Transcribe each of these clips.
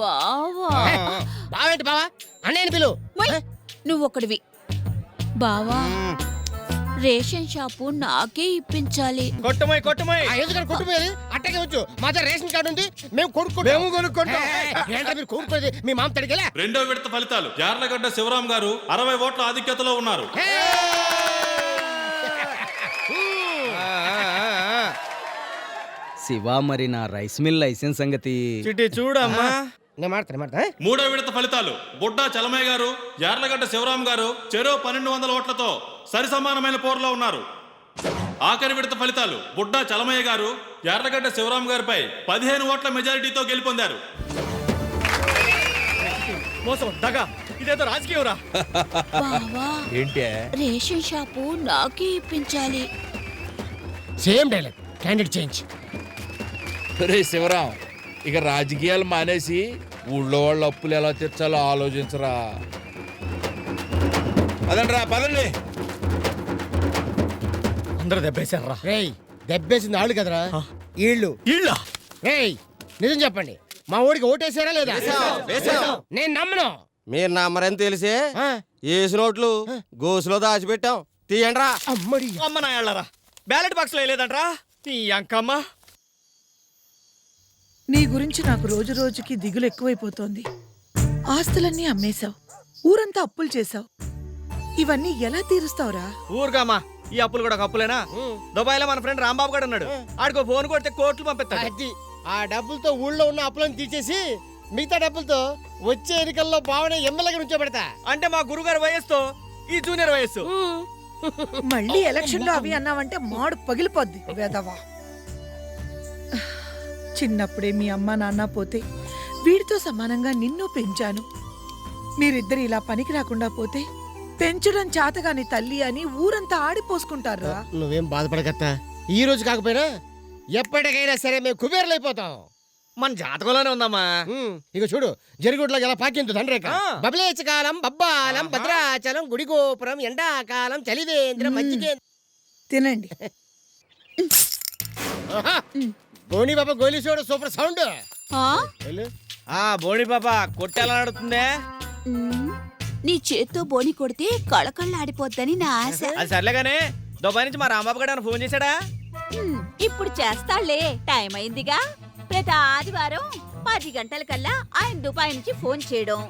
బావా. బావేంటి బావా? అన్నయ్యని పిలు. నువ్వు ఒకడివి బావా రేషన్ షాపు నాకే ఇప్పించాలి. కొట్టుమోయ్ కొట్టుమోయ్ ఆ, ఎందుకని కొట్టుపోయేది అట్టగే వచ్చు. మా దగ్గర రేషన్ కార్డు ఉంది మేము కొనుక్కుంటాం. మేము కొనుక్కుంటాం. ఏంట్రా మీరు కొనుక్కోలేదు మీ మామ తడిగేలా? రెండో విడత ఫలితాలు. యార్లగడ్డ శివరాం గారు అరవై ఓట్ల ఆధిక్యతలో ఉన్నారు. శివ మరి నా రైస్ మిల్ లైసెన్స్ సంగతి. చిట్టి చూడమ్మా. నేను మాడతాను మాడతా మూడో విడత ఫలితాలు. బుడ్డా చలమయ్య గారు యార్లగడ్డ శివరాం గారు చెరో పన్నెండు వందల ఓట్లతో సరి సమానమైన పోరులో ఉన్నారు. ఆఖరి విడత ఫలితాలు. బుడ్డా చలమయ్య గారు యార్లగడ్డ శివరాం గారిపై పదిహేను ఓట్ల మెజారిటీతో గెలుపొందారు. మోసం దగా. ఇదేదో రాజకీయం రా బావా ఏంటే? రేషన్ షాపు నాకే ఇప్పించాలి. Same dialogue. క్యాండిడేట్ చేంజ్ రే శివరాం ఇక రాజకీయాలు మానేసి ఊళ్ళో వాళ్ళ అప్పులు ఎలా తీర్చాలో ఆలోచించరా. పదండ్రా పదండి. అందరూ దెబ్బేశారు రా. రేయ్ దెబ్బేసింది ఆళ్ళు కదరా? ఈళ్ళు. ఇళ్ళ రేయ్ నిజం చెప్పండి మా ఊడికి ఓటేసారా లేదా? నేను నమ్మను. మీరు నమ్మరని తెలిసే ఏసు నోట్లు గోసులో దాచిపెట్టాం. తీయండిరా. అమ్మడి. అమ్మ నా ఎళ్ళరా బ్యాలెట్ బాక్స్లో వేయలేదంట్రా. ఈ అంకమ్మ నీ గురించి నాకు రోజు రోజుకి దిగులు ఎక్కువైపోతోంది. ఆస్తులన్నీ అమ్మేశావు. ఊరంతా అప్పులు చేశావు. ఇవన్నీ ఎలా తీరుస్తావురా? ఊరుకమ్మా ఈ అప్పులు కూడా ఒక అప్పులేనా? దుబాయ్లో మన ఫ్రెండ్ రాంబాబు గారు ఉన్నాడు. ఆడికో ఫోన్ కొడితే కోట్లు పంపిస్తాడు. ఆ డబ్బులతో ఊళ్ళో ఉన్న అప్పులను తీసేసి మిగతా డబ్బులతో వచ్చే ఎన్నికల్లో భావన ఎమ్మెల్యేగా నుంచోబెడతా. అంటే మా గురుగారు వయస్సు ఈ జూనియర్ వయస్సు. మళ్ళీ ఎలక్షన్లో అవి అన్నావంటే మాడు పగిలిపోద్ది వేదవా చిన్నప్పుడే మీ అమ్మ నాన్న పోతే వీడితో సమానంగా నిన్ను పెంచాను. మీరిద్దరు ఇలా పనికి రాకుండా పోతే పెంచడం చేతగాని తల్లి అని ఊరంతా ఆడిపోసుకుంటారా నువ్వేం బాధపడకత్తా? ఈ రోజు కాకపోయినా ఎప్పటికైనా సరే మేము కుబేర్లు మన జాతకంలోనే ఉందమ్మా. ఇక చూడు జరుగుట్లోకి ఎలా పాకింది తండ్రేక ఆ. బబలేచ కాలం బబ్బాలం భద్రాచలం గుడిగోపురం ఎండాకాలం చలివేంద్రం మజ్జిగేంద్రం. తినండి! గోని బాబా గోలీ చూడు సూపర్ సౌండ్. ఆ? ఆ బోడి పాప కొట్టేలా నడుతుందే మ్, నీ చేత్తో బోని కొడితే కళకళ్ళాడిపోద్దని నా ఆశ. అది సర్లేగానే దుబాయ్ నుంచి మా రాంబాబు గారు ఫోన్ చేశాడా? ఇప్పుడు చేస్తాళ్ళే. టైం అయిందిగా. ప్రతి ఆదివారం పది గంటలకల్లా ఆయన దుబాయ్ నుంచి ఫోన్ చేయడం.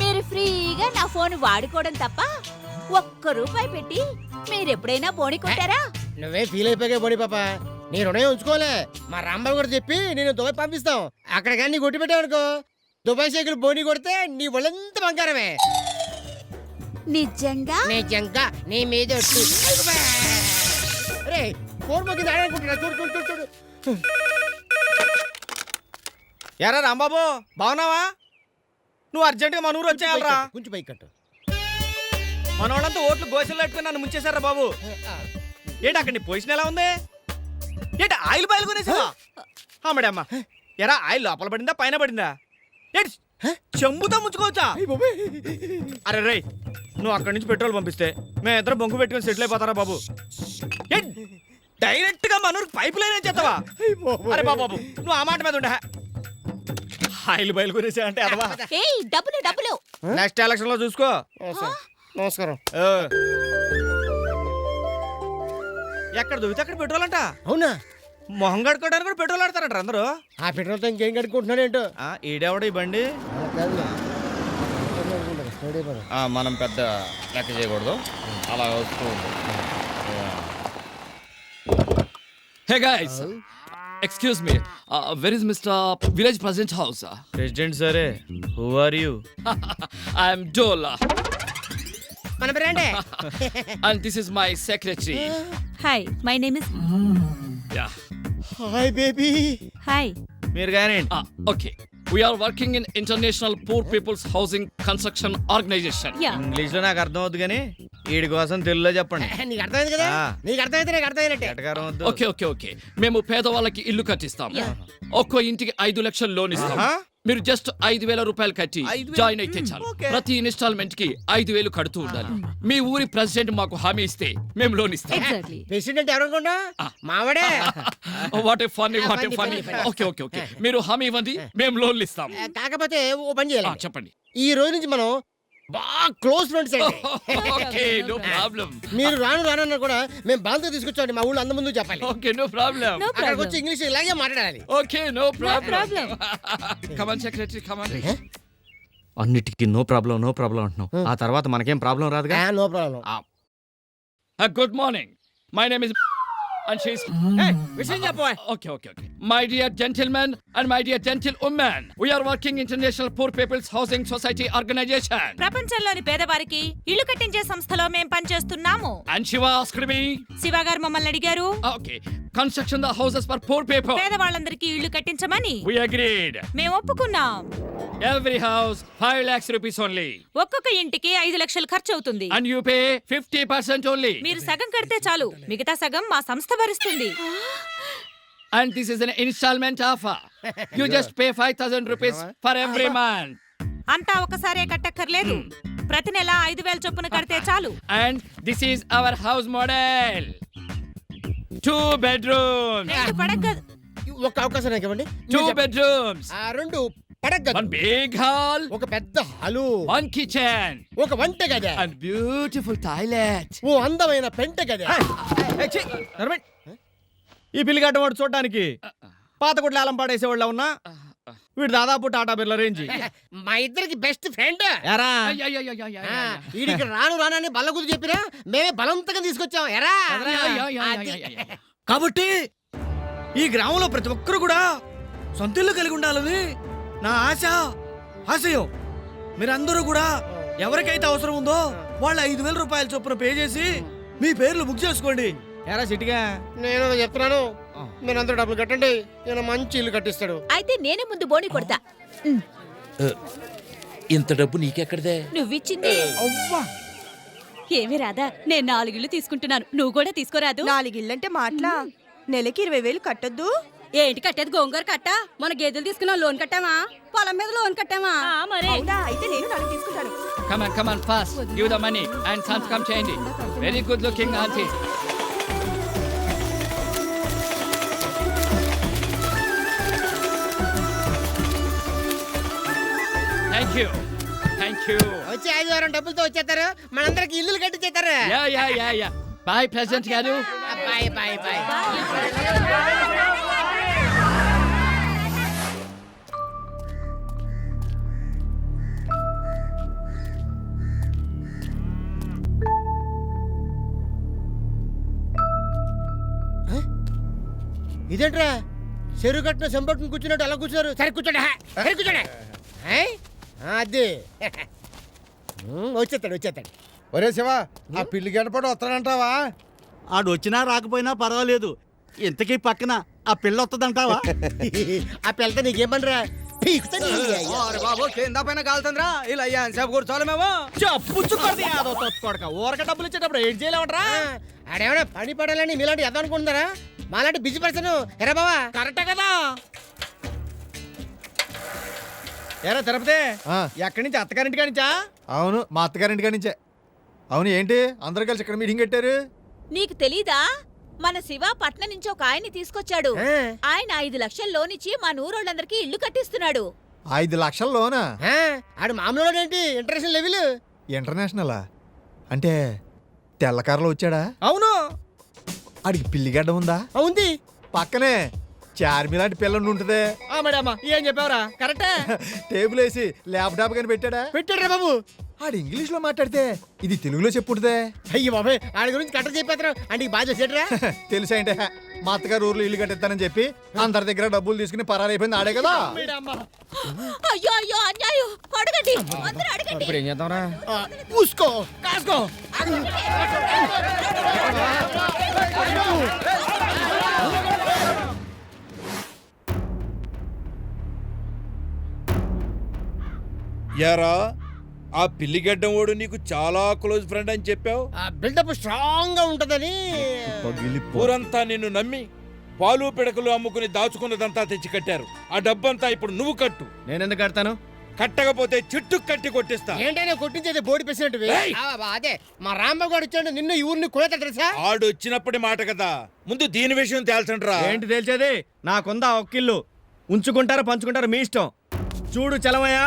మీరు ఫ్రీగా నా ఫోన్ వాడుకోవడం తప్ప ఒక్క రూపాయి పెట్టి మీరెప్పుడైనా బోని కొట్టారా? నువ్వే ఫీల్ అయిపోయా బోని పాప. నీ రుణం ఉంచుకోలే. మా రాంబాబు గారు చెప్పి నేను దుబాయ్ పంపిస్తాం. అక్కడ కానీ కొట్టి పెట్టావనుకో. దుబాయ్ సైకిల్ బోని కొడితే నీ ఒళ్ళంత బంగారమే. నిజంగా? నీ జంక నీ మీద. రే ఫోన్ మొక్కి చూడు చూడు చూడు చూడు. ఎరా రాంబాబు బాగున్నావా? నువ్వు అర్జెంటుగా మన ఊరు వచ్చేయాలరా. కొంచెం పైకి కట్టు మన వాళ్ళంతా ఓట్లు గోసెలు పెట్టుకుని నన్ను ముంచేశారా బాబు? ఏంటి అక్కడ నీ పొజిషన్ ఎలా ఉంది? ఏంటి ఆయిల్ బాయిల్ కొనేసావా? అమ్మడమ్మ ఎరా ఆయిల్ లోపల పడిందా పైన పడిందా? ఏంటి చెంబుతో ముంచుకోవచ్చా? అరే రే నువ్వు అక్కడి నుంచి పెట్రోల్ పంపిస్తే మేము ఇద్దరు బొంగు పెట్టుకుని సెటిల్ అయిపోతారా బాబు? డైరెక్ట్గా మనూరు పైప్ లైన్ చేస్తావా? అరే బాబు బాబు నువ్వు ఆ మాట మీద ఉండే ఆయిల్ బయలు కొనేసా అంటే అదవా? ఏయ్ డబ్బులు డబ్బులు. నెక్స్ట్ ఎలక్షన్లో చూసుకో. నమస్కారం. ఎక్కడ దొరికితే అక్కడ పెట్రోల్ అంట? అవునా? మొహం కడుక్కోవడానికి కూడా పెట్రోల్ ఆడతారంట అందరూ? ఆ పెట్రోల్తో ఇంకేం కడుక్కుంటున్నాడు ఏంటో? ఈ బండి? ఆ, మనం పెద్ద లెక్క చేయకూడదు. అలా వస్తూ Hey guys, excuse me. Uh, where is Mr. Village President House? President సరే who are you I am Dola, మన బ్రాండే and this is my secretary. Hi my name is Yeah. Hi baby hi మీరు కానీ Ah, okay. We are working in International Poor People's Housing Construction Organization. Yeah ఇంగ్లీష్లో నాకు అర్థం అవుతుంది కానీ వీడి కోసం తెలుగులో చెప్పండి. నీకు అర్థమైంది కదా. నీకు అర్థమైతే నీకు అర్థమైనట్టే. ఎటకారం వద్దు. Okay okay okay. మేము పేదవాళ్ళకి ఇల్లు కట్టిస్తాం. ఒక్కో ఇంటికి ఐదు లక్షలు లోన్ ఇస్తాం? మీరు జస్ట్ ఐదు వేల రూపాయలు కట్టి? జాయిన్ అయితే చాలు. ప్రతి ఇన్స్టాల్మెంట్కి ఐదు వేలు కడుతూ ఉండాలి. మీ ఊరి ప్రెసిడెంట్ మాకు హామీ ఇస్తే మేము లోన్ ఇస్తాం. ఎగ్జాక్ట్లీ ప్రెసిడెంట్ ఎవరనుకున్నా మావాడే. What a funny what a. Okay okay okay మీరు హామీ ఇవ్వండి మేము లోన్లు ఇస్తాం. కాకపోతే ఓ పని చేయాలి. చెప్పండి. ఈ రోజు నుంచి మనం బాగా క్లోజ్ ఫ్రెండ్స్ అండి. ఓకే నో ప్రాబ్లం మీరు రాను రానన్నా కూడా మేము బాగా తీసుకొచ్చామండి మా ఊళ్ళో అంత ముందు చెప్పాలి. ఓకే నో ప్రాబ్లం అక్కడికి వచ్చి ఇంగ్లీష్ ఇలాగే మాట్లాడాలి. Okay no problem problem. Come on secretary come on అన్నిటికీ నో ప్రాబ్లం నో ప్రాబ్లం అంటున్నావు. ఆ తర్వాత మనకేం ప్రాబ్లం రాదుగా? No problem good morning my name is and she's విషయం చెప్పు okay okay okay. My dear gentlemen and my dear gentlewomen we are working international poor people's housing society organization ప్రపంచంలోని పేదవారికి ఇల్లు కట్టించే సంస్థలో మేం పనిచేస్తున్నాము and shiva asked me Shiva గారు మమ్మల్ని అడిగారు okay construction the houses for poor people పేదవాళ్ళందరికీ ఇల్లు కట్టించమని we agreed మేము ఒప్పుకున్నాం every house 5 lakhs rupees only ఒక్కొక్క ఇంటికి ఐదు లక్షలు ఖర్చు అవుతుంది and you pay 50% only మీరు సగం కడితే చాలు మిగతా సగం మా సంస్థ భరిస్తుంది and this is an installment offer you just pay 5000 rupees for every month అంతా ఒకసారే కట్టక్కర్లేదు ప్రతి నెల ఐదు వేల చొప్పున కడితే చాలు and this is our house model two bedrooms రెండు పడక ఒక అవకాశం నాకు ఇవ్వండి two bedrooms ఆ రెండు one big hall ఒక పెద్ద హాలు one kitchen ఒక వంట గద and beautiful toilet ఓ అందమైన పెంట గద ఈ పిల్లి గడ్డ వాడు చూడడానికి పాత గుడ్ల ఆలం పాడేసే వాళ్ళ ఉన్నా వీడు దాదాపు టాటా బిర్ల రేంజ్ మా ఇద్దరికి బెస్ట్ ఫ్రెండ్ ఎరా. వీడికి రాను రానని బల్ల కుది చెప్పినా మేమే బలవంతంగా తీసుకొచ్చాం ఎరా. కాబట్టి ఈ గ్రామంలో ప్రతి ఒక్కరు కూడా సొంత ఇల్లు కలిగి ఉండాలని నా ఆశ ఆశయం మీరందరూ కూడా ఎవరికైతే అవసరం ఉందో వాళ్ళ ఐదు వేల రూపాయల చొప్పున పే చేసి మీ పేర్లు బుక్ చేసుకోండి ఎరా సిటిగా నేను చెప్తున్నాను. మీరు అందరూ డబ్బులు కట్టండి. నేను మంచి ఇల్లు కట్టిస్తాడు. అయితే నేనే ముందు బోని కొడతా. ఇంత డబ్బు నీకెక్కడిదే? నువ్విచ్చింది? ఏమి రాదా నేను నాలుగిళ్ళు తీసుకుంటున్నాను. నువ్వు కూడా తీసుకోరాదు. నాలుగిల్లంటే మాట్లా? నెలకి ఇరవై వేలు కట్టొద్దు? ఏంటి కట్టేది? గోంగూర కట్ట? మన గేదెలు తీసుకున్నాం లోన్ కట్టామా? పొలం మీద లోన్ కట్టామా? మరే. అయితే నేను నాలుగు తీసుకుంటాను. Come on fast. Give the money and సంతకం చేయండి very good looking auntie. Thank you thank you వచ్చి ఆదివారం డబ్బులతో వచ్చేస్తారు. మనందరికి ఇల్లు కట్టించేస్తారు. Yeah yeah yeah yeah. Bye president గారు. బాయ్ బాయ్ బాయ్ ఇదేంట్రా? చెరువు కట్టిన సెంపట్టుని కూర్చున్నట్టు అలా కూర్చున్నారు. సరే కూర్చోండి. సరే కూర్చోండి. అది. వచ్చేస్తాడు వచ్చేస్తాడు. ఒరే శివ ఆ పిల్లి గడపడు వస్తాడంటావా? ఆడు వచ్చినా రాకపోయినా పర్వాలేదు. ఇంతకీ పక్కన ఆ పిల్ల వస్తుందంటావా? ఆ పిల్లతో నీకేం పనిరా? పీకుతా నీ అయ్య. బాబు కింద పైన కాలుతుందిరా. ఇలా అయ్యా సేపు కూర్చోవాలి మేము. చెప్పుచ్చుకోండి యాదో కొడక ఊరక డబ్బులు ఇచ్చేటప్పుడు ఏం చేయలేమంటారా ఆ, ఆడేమన్నా పని పడాలని మీలాంటి ఎద అనుకుంటున్నారా మాలాంటి బిజీ పర్సన్ ఎరా బావా? కరెక్టే కదా. ఎరా తిరుపతి? ఆ. ఎక్కడి నుంచి? అత్తగారింటి కానించా అవును మా అత్తగారింటి కాడి నుంచే. అవును ఏంటి? అందరు కలిసి ఇక్కడ మీటింగ్ పెట్టారు నీకు తెలీదా? మన శివ పట్నం నుంచి ఒక ఆయన్ని తీసుకొచ్చాడు. ఆయన ఐదు లక్షలు లోన్ ఇచ్చి మా నూరోళ్ళందరికీ ఇల్లు కట్టిస్తున్నాడు. ఐదు లక్షల లోనా? ఆ, ఆడు మామూలు ఏంటి? International level? ఇంటర్నేషనలా? అంటే తెల్లకారులో వచ్చాడా? అవును. ఆడికి పిల్లిగడ్డ ఉందా? ఉంది. పక్కనే చార్మి లాంటి పిల్లండి ఉంటదే. ఆ మేడమ్మ ఏం చెప్పావురా? కరెక్టే? టేబుల్ వేసి ల్యాప్టాప్ కానీ పెట్టాడా? పెట్టాడు బాబు. ఆడు ఇంగ్లీష్లో మాట్లాడితే ఇది తెలుగులో చెప్పుంటదే. అయ్యి బాబాయ్ ఆడి గురించి కట్ట చెప్పేస్తారు అంటే బాగా చేసేటరా తెలుసా అంటే మా అత్తగారు ఊర్లో ఇల్లు కట్టిస్తానని చెప్పి అందరి దగ్గర డబ్బులు తీసుకుని పరారైపోయింది ఆడే కదా. అయ్యో అయ్యో అన్యాయం. అడగండి అందరూ అడగండి. ఇప్పుడు ఏం చేద్దాంరా? పూసుకో కాసుకో. యారా ఆ పిల్లిగడ్డం వాడు నీకు చాలా క్లోజ్ ఫ్రెండ్ అని చెప్పావు? ఆ బిల్డప్ స్ట్రాంగ్గా ఉంటదని ఊరంతా నిన్ను నమ్మి పాలు పిడకలు అమ్ముకుని దాచుకున్నదంతా తెచ్చి కట్టారు ఆ డబ్బంతా ఇప్పుడు నువ్వు కట్టు. నేనెందుకు కడతాను? కట్టకపోతే చెట్టు కట్టి కొట్టిస్తా. ఏంటనే కొట్టించేది బోడి పెసినట్టు! అదే మా రాంబాబు గారు వచ్చాడు నిన్ను ఈ ఊరిని కొడతా తెలుసా? ఆడు వచ్చినప్పటి మాట కదా. ముందు దీని విషయం తేల్చండ్రా. ఏంటి తేల్చేది? నాకుందా ఒక్కిల్లు. ఉంచుకుంటారో పంచుకుంటారో మీ ఇష్టం? చూడు చలమయ్య.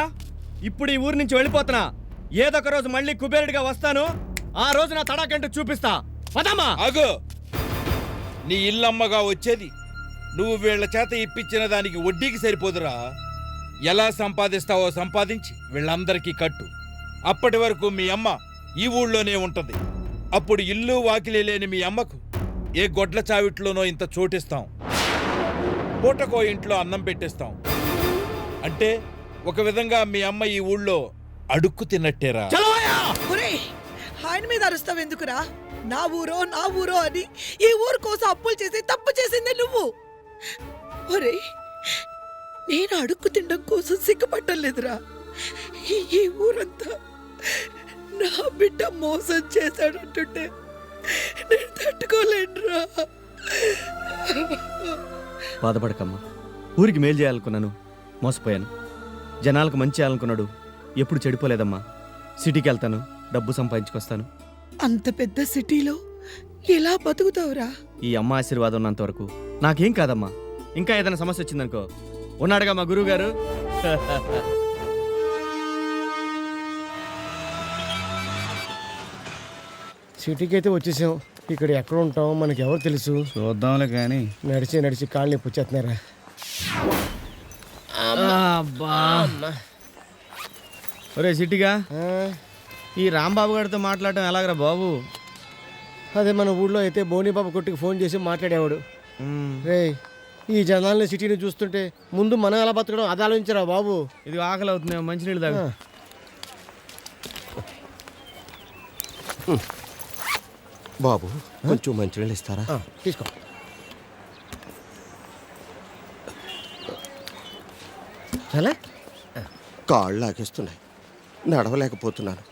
ఇప్పుడు ఈ ఊరి నుంచి వెళ్ళిపోతున్నా. ఏదొక రోజు మళ్ళీ కుబేరుడిగా వస్తాను. ఆ రోజు నా తడాకంటూ చూపిస్తా. పదమ్మా! అగు నీ ఇల్లమ్మగా వచ్చేది. నువ్వు వీళ్ళ చేత ఇప్పించిన దానికి వడ్డీకి సరిపోదురా. ఎలా సంపాదిస్తావో సంపాదించి వీళ్ళందరికీ కట్టు. అప్పటి వరకు మీ అమ్మ ఈ ఊళ్ళోనే ఉంటుంది. అప్పుడు ఇల్లు వాకిలి లేని మీ అమ్మకు ఏ గొడ్ల చావిట్లోనో ఇంత చోటిస్తాం. పూటకో ఇంట్లో అన్నం పెట్టిస్తాం. అంటే ఒక విధంగా మీ అమ్మ ఈ ఊళ్ళో అడుక్కు తిన్నట్టేరా. ఒరేయ్, ఆయన మీద అరుస్తావు ఎందుకురా? నా ఊరో నా ఊరో అని ఈ ఊరు కోసం అప్పులు చేసి తప్పు చేసిందే నువ్వు. ఒరేయ్ నేను అడుక్కు తినడం కోసం సిగ్గుపట్టం లేదురా. ఈ- ఈ ఊరంతా నా బిడ్డ మోసం చేశాడంటుంటే నేను తట్టుకోలేనురా. బాధపడకమ్మా. ఊరికి మేలు చేయాలనుకున్నాను. మోసపోయాను. జనాలకు మంచి చేయాలనుకున్నాడు. ఎప్పుడు చెడిపోలేదమ్మా. సిటీకి వెళ్తాను డబ్బు సంపాదించుకొస్తాను. అంత పెద్ద సిటీలో ఎలా బతుకుతావురా? ఈ అమ్మ ఆశీర్వాదం ఉన్నంత వరకు నాకేం కాదమ్మా. ఇంకా ఏదైనా సమస్య వచ్చిందనుకో ఉన్నాడుగా మా గురువు గారు సిటీకి అయితే వచ్చేసాం. ఇక్కడ ఎక్కడ ఉంటాం? మనకి ఎవరు తెలుసు? చూద్దాంలే కానీ. నడిచి నడిచి కాళ్ళు నొప్పి వచ్చేస్తున్నారా ఒరే సిటీగా ఈ రాంబాబు గారితో మాట్లాడటం ఎలాగరా బాబు? అదే మన ఊళ్ళో అయితే బోనీబాబు కొట్టుకు ఫోన్ చేసి మాట్లాడేవాడు. రే ఈ జనాల్ని సిటీని చూస్తుంటే ముందు మనం ఎలా బతకడం అది ఆలోచించరా బాబు? ఇది ఆకలి అవుతుంది మంచినీళ్ళు తాగు. ఆ. బాబు కొంచెం మంచినీళ్ళు ఇస్తారా? తీసుకో. చాలా కాళ్ళు లాగేస్తున్నాయి. నడవలేకపోతున్నాను.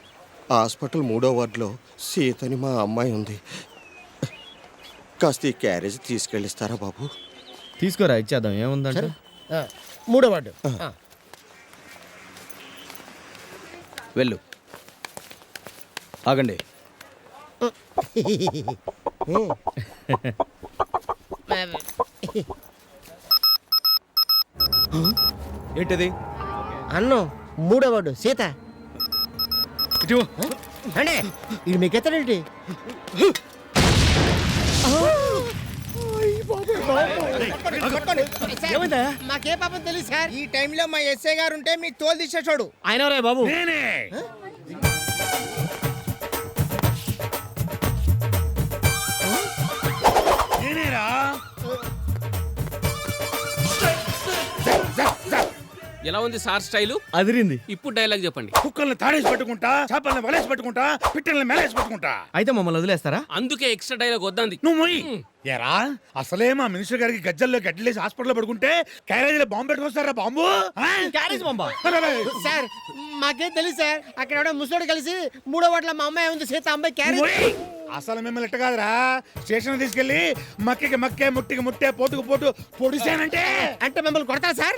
హాస్పిటల్ మూడో వార్డులో సీతని మా అమ్మాయి ఉంది. కాస్త ఈ క్యారేజ్ తీసుకెళ్ళిస్తారా బాబు? తీసుకోరా ఇచ్చేద్దాం. ఏముందంటే? మూడో వార్డు. వెళ్ళు. ఆగండి. ఏంటిది? అన్నం మూడో వార్డు సీత. ఇటు. అంటే ఇది మీకు ఎత్తడేంటి మాకే పాపం తెలియదు సార్. ఈ టైంలో మా ఎస్ఐ గారు ఉంటే మీ తోలు తీసేసాడు ఆయన రే బాబు? ఎలా ఉంది సార్ స్టైలు? అదిరింది. ఇప్పుడు డైలాగ్ చెప్పండి. కుక్కల్ని తాడేసి పట్టుకుంటా చేపల్ని వలేసి పట్టుకుంటా పిట్టల్ని మేలేసి పట్టుకుంటా. అయితే మమ్మల్ని వదిలేస్తారా? అందుకే ఎక్స్ట్రా డైలాగ్ వద్దంది. నువ్వు మొయ్ ఎరా అసలే మా మినిస్టర్ గారికి గజ్జల్లో గడ్డలేసి హాస్పిటల్లో పడుకుంటే క్యారేజీలో బాంబు పెట్టుకొస్తారా బాంబు? ఆ? క్యారేజ్ బాంబా? అరే, అరే, సార్ మాకేం తెలియదు సార్? అక్కడ ఎవడో ముసలోడు కలిసి మూడో వాటిలో మా అమ్మాయి ఉంది సీత అమ్మాయి క్యారెట్. మొయ్. అసలు మిమ్మల్ని ఇట్ట కాదురా. స్టేషన్ తీసుకెళ్ళి మక్కికి మక్కే ముట్టికి ముట్టే పోటుకు పోటు పొడిసానంటే. అంటే మిమ్మల్ని కొడతా సార్!